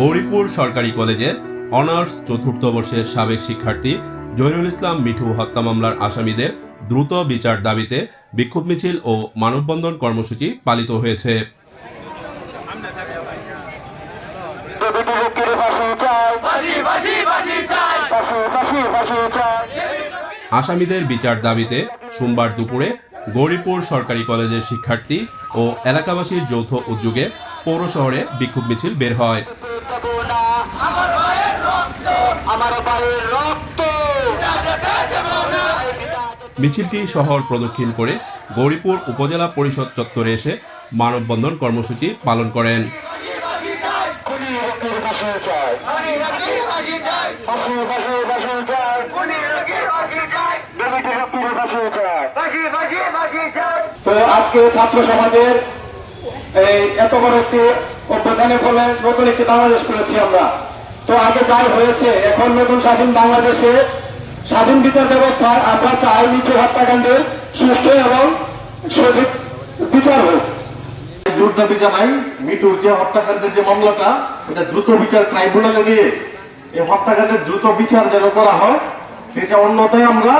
গৌরীপুর সরকারি কলেজের অনার্স চতুর্থ বর্ষের সাবেক শিক্ষার্থী জহিরুল ইসলাম মিঠু হত্যা মামলার আসামিদের দ্রুত বিচার দাবিতে বিক্ষোভ মিছিল ও মানববন্ধন কর্মসূচি পালিত হয়েছে। আসামিদের বিচার দাবিতে সোমবার দুপুরে গৌরীপুর সরকারি কলেজের শিক্ষার্থী ও এলাকাবাসীর যৌথ উদ্যোগে পৌর শহরে বিক্ষোভ মিছিল বের হয়। আমার ভাইয়ের রক্ত। মিছিলটি শহর প্রদক্ষিণ করে গৌরীপুর উপজেলা পরিষদ চত্বরে এসে মানববন্ধন কর্মসূচি পালন করেন। তো আজকে ছাত্র সমাজের এই এত বড় একটি অভ্যুত্থানের ফলে নতুন একটি বাংলাদেশ করেছি আমরা। তো আগে যাই হয়েছে, এখন নতুন স্বাধীন বাংলাদেশে স্বাধীন বিচার ব্যবস্থায় আমরা চাই নিচু হত্যাকাণ্ডের সুষ্ঠু এবং সঠিক বিচার হোক। দ্রুত দাবি জানাই মিটুর যে হত্যাকাণ্ডের যে মামলাটা, এটা দ্রুত বিচার ট্রাইব্যুনালে নিয়ে এই হত্যাকাণ্ডের দ্রুত বিচার যেন করা হয় সেটা অন্যথায় আমরা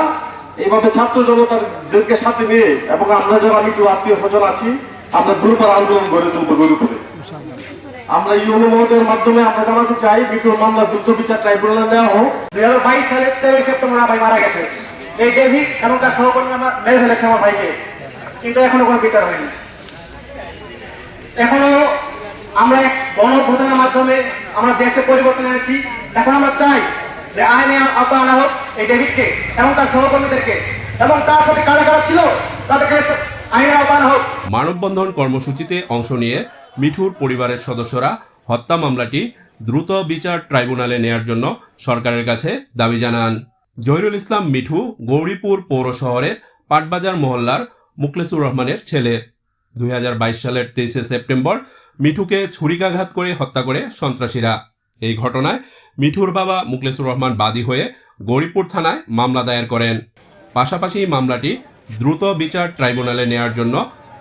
এইভাবে ছাত্র জনতাদেরকে সাথে নিয়ে এবং আমরা যারা মিটুর আত্মীয় স্বজন আছি আমরা দুর্বার আন্দোলন গড়ে তুলবো গরুপুরে আমরা এই অনুমোদনের মাধ্যমে আমরা জানাতে চাই মিটুর মামলা, দ্রুত বিচার ট্রাইব্যুনালে নেওয়া হোক। দুই হাজার বাইশ সালের তেরোই সেপ্টেম্বর ভাই মারা গেছে। এই ডেভিড এবং তার সহকর্মী আমার মেরে ফেলেছে আমার ভাইকে। কিন্তু এখনও কোনো বিচার হয়নি। এখনও আমরা এক গণভোটানের মাধ্যমে আমরা দেশকে পরিবর্তন এনেছি। এখন আমরা চাই যে আইনে আওতা আনা হোক এই ডেভিডকে এবং তার সহকর্মীদেরকে এবং তার সাথে কারা কারা ছিল, তাদেরকে আইনে আওতা আনা হোক। মানববন্ধন কর্মসূচিতে অংশ নিয়ে মিঠুর পরিবারের সদস্যরা হত্যা মামলাটি দ্রুত বিচার ট্রাইব্যুনালে নেয়ার জন্য সরকারের কাছে দাবি জানান। জহিরুল ইসলাম মিঠু গৌরীপুর পৌর শহরের পাটবাজার মহল্লার মুখলেসুর রহমানের ছেলে। দুই হাজার বাইশ সালের তেইশে সেপ্টেম্বর মিঠুকে ছুরিকাঘাত করে হত্যা করে সন্ত্রাসীরা। এই ঘটনায় মিঠুর বাবা মুখলেসুর রহমান বাদী হয়ে গৌরীপুর থানায় মামলা দায়ের করেন। পাশাপাশি মামলাটি দ্রুত বিচার ট্রাইব্যুনালে নেয়ার জন্য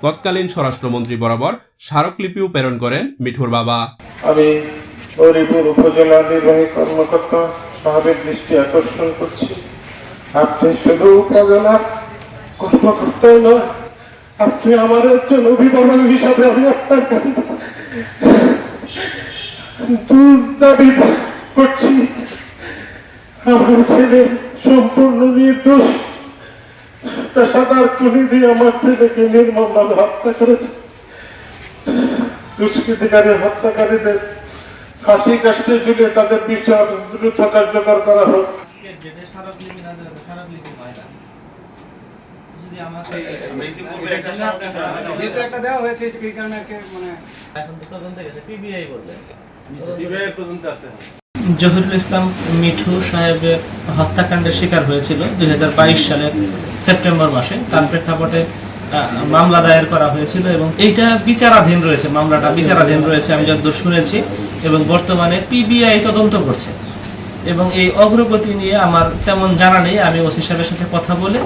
তৎকালীন স্বরাষ্ট্রমন্ত্রী বরাবর স্মারকলিপিও প্রেরণ করেন মিঠুর বাবা। আমি হরিপুর উপজেলা নির্বাহী কর্মকর্তা সাহেবের দৃষ্টি আকর্ষণ করছি। আপনি শুধু নয়, আপনি আমার একজন অভিভাবক হিসাবে আমি আপনার কাছে দূর দাবি করছি। আমার ছেলে সম্পূর্ণ নির্দোষ। পেশাদার খুনি দিয়ে আমার ছেলেকে নির্মমভাবে হত্যা করেছে। দুষ্কৃতিকারী হত্যাকারীদের ফাঁসি কাষ্টে ঝুলিয়ে তাদের বিচার দ্রুত কার্যকর করা হোক। স্মারকলিপি হয় না যদি একটা দেওয়া হয়েছে এই কারণে মানে এখন তো তদন্তে গেছে পিবিআই বলবে। জহিরুল ইসলাম মিঠু সাহেবের হত্যাকাণ্ডের শিকার হয়েছিল দুই হাজার বাইশ সালের সেপ্টেম্বর মাসে। তার প্রেক্ষাপটে মামলা দায়ের করা হয়েছিল এবং এইটা বিচারাধীন রয়েছে, মামলাটা বিচারাধীন রয়েছে আমি যতদূর শুনেছি এবং বর্তমানে পিবিআই তদন্ত করছে। এবং এই অগ্রগতি নিয়ে আমার তেমন জানা নেই, আমি ওসি সাহেবের সাথে কথা বলে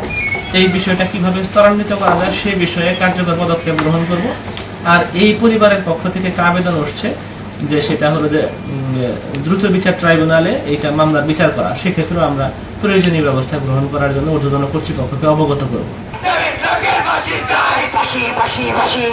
এই বিষয়টা কীভাবে ত্বরান্বিত করা যায় সেই বিষয়ে কার্যকর পদক্ষেপ গ্রহণ করব। আর এই পরিবারের পক্ষ থেকে একটা আবেদন উঠছে যে সেটা হলো যে দ্রুত বিচার ট্রাইব্যুনালে এইটা মামলার বিচার করা। সেক্ষেত্রেও আমরা প্রয়োজনীয় ব্যবস্থা গ্রহণ করার জন্য ঊর্ধ্বতন কর্তৃপক্ষকে অবগত করব। ফাঁসি ফাঁসি ফাঁসি